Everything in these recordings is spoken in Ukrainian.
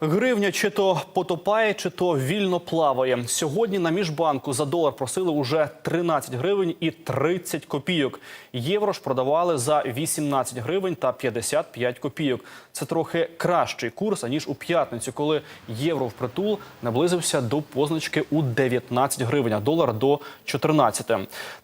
Гривня чи то потопає, чи то вільно плаває. Сьогодні на міжбанку за долар просили уже 13 гривень і 30 копійок. Євро ж продавали за 18 гривень та 55 копійок. Це трохи кращий курс аніж у п'ятницю, коли євро впритул наблизився до позначки у 19 гривень, а долар до 14.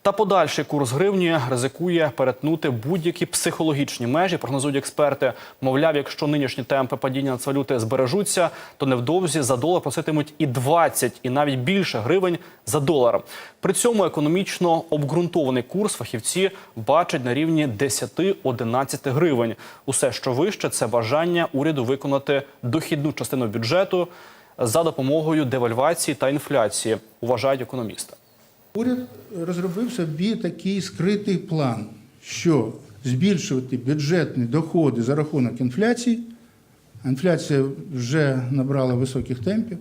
Та подальший курс гривні ризикує перетнути будь-які психологічні межі. Прогнозують експерти. Мовляв, якщо нинішні темпи падіння нацвалюти збережуться, то невдовзі за долар проситимуть і 20, і навіть більше гривень за долар. При цьому економічно обґрунтований курс фахівці бачать на рівні 10-11 гривень. Усе, що вище, це бажання уряду виконати дохідну частину бюджету за допомогою девальвації та інфляції, вважають економісти. Уряд розробив собі такий скритий план, що збільшувати бюджетні доходи за рахунок інфляції. Інфляція вже набрала високих темпів,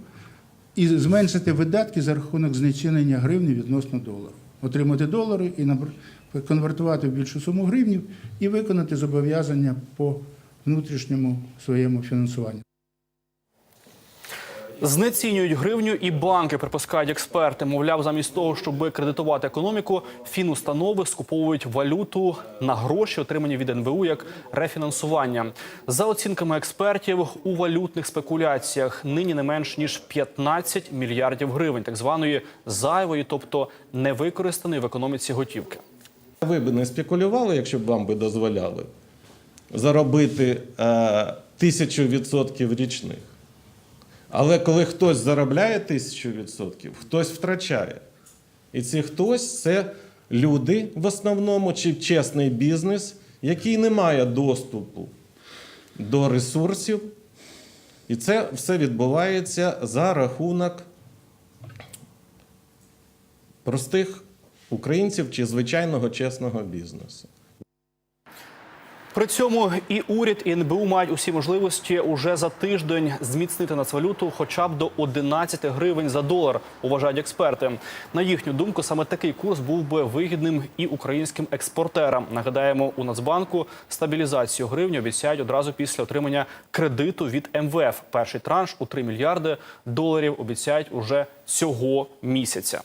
і зменшити видатки за рахунок знецінення гривні відносно долару. Отримати долари і конвертувати в більшу суму гривнів і виконати зобов'язання по внутрішньому своєму фінансуванню. Знецінюють гривню і банки, припускають експерти. Мовляв, замість того, щоб кредитувати економіку, фінустанови скуповують валюту на гроші, отримані від НБУ як рефінансування. За оцінками експертів, у валютних спекуляціях нині не менш ніж 15 мільярдів гривень, так званої зайвої, тобто невикористаної в економіці готівки. Ви б не спекулювали, якщо б вам би дозволяли заробити е, тисячу відсотків річних. Але коли хтось заробляє тисячу відсотків, хтось втрачає. І ці хтось це люди в основному чи чесний бізнес, який не має доступу до ресурсів. І це все відбувається за рахунок простих українців чи звичайного чесного бізнесу. При цьому і уряд, і НБУ мають усі можливості уже за тиждень зміцнити нацвалюту хоча б до 11 гривень за долар, вважають експерти. На їхню думку, саме такий курс був би вигідним і українським експортерам. Нагадаємо, у Нацбанку стабілізацію гривні обіцяють одразу після отримання кредиту від МВФ. Перший транш у 3 мільярди доларів обіцяють уже цього місяця.